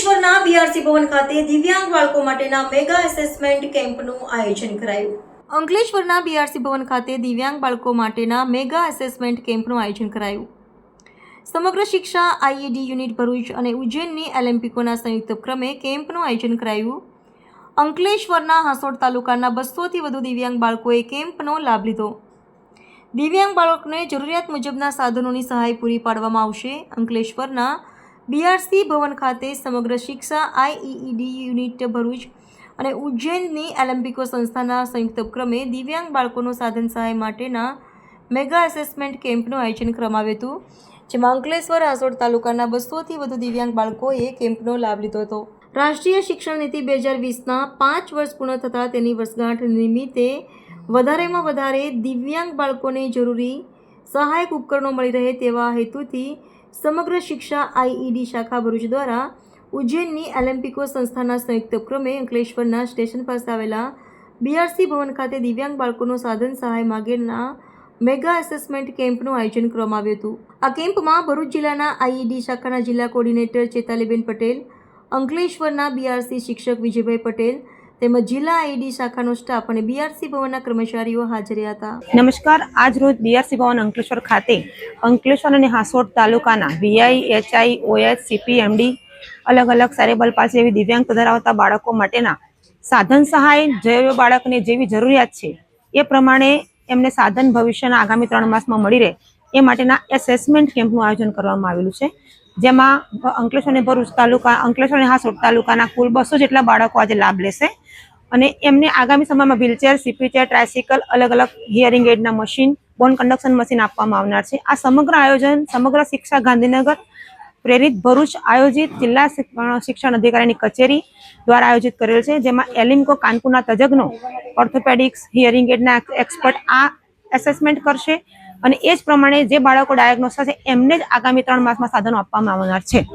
BRC ભવન ખાતે દિવ્યાંગ બાળકો માટેના મેગા એસેસમેન્ટ કેમ્પનું આયોજન કરાયું. અંકલેશ્વરના બીઆરસી ભવન ખાતે દિવ્યાંગ બાળકો માટેના મેગા એસેસમેન્ટ કેમ્પનું આયોજન કરાયું. સમગ્ર શિક્ષા આઈએડી યુનિટ ભરૂચ અને ઉજ્જૈનની એલેમ્પિકોના સંયુક્ત ઉપક્રમે કેમ્પનું આયોજન કરાયું. અંકલેશ્વરના હાંસોડ તાલુકાના બસોથી વધુ દિવ્યાંગ બાળકોએ કેમ્પનો લાભ લીધો. દિવ્યાંગ બાળકોને જરૂરિયાત મુજબના સાધનોની સહાય પૂરી પાડવામાં આવશે. અંકલેશ્વરના બીઆરસી ભવન ખાતે સમગ્ર શિક્ષા આઈઈડી યુનિટ ભરૂચ અને ઉજ્જૈનની એલેમ્પિકો સંસ્થાના સંયુક્ત ઉપક્રમે દિવ્યાંગ બાળકોનો સાધન સહાય માટેના મેગા એસેસમેન્ટ કેમ્પનું આયોજન કરવામાં હતું, જેમાં અંકલેશ્વર આસોડ તાલુકાના બસોથી વધુ દિવ્યાંગ બાળકોએ કેમ્પનો લાભ લીધો હતો. રાષ્ટ્રીય શિક્ષણ નીતિ બે હજાર વીસના પાંચ વર્ષ પૂર્ણ થતાં તેની વર્ષગાંઠ નિમિત્તે વધારેમાં વધારે દિવ્યાંગ બાળકોને જરૂરી સહાયક ઉપકરણો મળી રહે તેવા હેતુથી સમગ્ર શિક્ષા આઈઈડી શાખા ભરૂચ દ્વારા ઉજ્જૈનની એલેમ્પિકો સંસ્થાના સંયુક્ત ઉપક્રમે અંકલેશ્વરના સ્ટેશન પાસે આવેલા બીઆરસી ભવન ખાતે દિવ્યાંગ બાળકોનો સાધન સહાય માગેના મેગા એસેસમેન્ટ કેમ્પનું આયોજન કરવામાં આવ્યું હતું. આ કેમ્પમાં ભરૂચ જિલ્લાના આઈઈડી શાખાના જિલ્લા કોર્ડિનેટર ચેતાલીબેન પટેલ, અંકલેશ્વરના બીઆરસી શિક્ષક વિજયભાઈ પટેલ તેમજ જિલ્લા આઈડી શાખાનો સ્ટાફ અને બીઆરસી ભવનના કર્મચારીઓ હાજર હતા. નમસ્કાર, આજ રોજ બીઆરસી ભવન અંકલેશ્વર ખાતે અંકલેશ્વર અને હાસોડ તાલુકાના વીઆઈ એચઆઈ ઓએચ સીપીએમડી અલગ અલગ સેરેબલ પાસે એવી દિવ્યાંગ ધરાવતા બાળકો માટેના સાધન સહાય જે બાળકને જેવી જરૂરિયાત છે, એ પ્રમાણે એમને સાધન ભવિષ્યના આગામી ત્રણ માસમાં મળી રહે, એ માટેના એસેસમેન્ટ કેમ્પનું આયોજન કરવામાં આવેલું છે. જેમાં અંકલેશ્વર અને ભરૂચ તાલુકા, અંકલેશ્વર અને હાસોટ તાલુકાના કુલ બસો જેટલા બાળકો આજે લાભ લેશે. અને એમને આગામી સમયમાં વ્હીલચેર સીપી ચેર ટ્રાયસિકલ અલગ અલગ હિયરિંગ એડના મશીન બોન કન્ડક્શન મશીન આપવામાં આવનાર છે. આ સમગ્ર આયોજન, સમગ્ર શિક્ષા ગાંધીનગર, પ્રેરિત ભરૂચ આયોજિત જિલ્લા શિક- શિક્ષણ અધિકારીની કચેરી દ્વારા આયોજિત કરેલ છે, જેમાં એલિમ્કો કાનપુરના તજજ્ઞો ઓર્થોપેડિક્સ હિયરિંગ એડના એક્સપર્ટ આ એસેસમેન્ટ કરશે અને એ જ પ્રમાણે જે બાળકો ડાયગ્નોસ થશે, એમને જ આગામી ત્રણ માસમાં સાધનો આપવામાં આવનાર છે.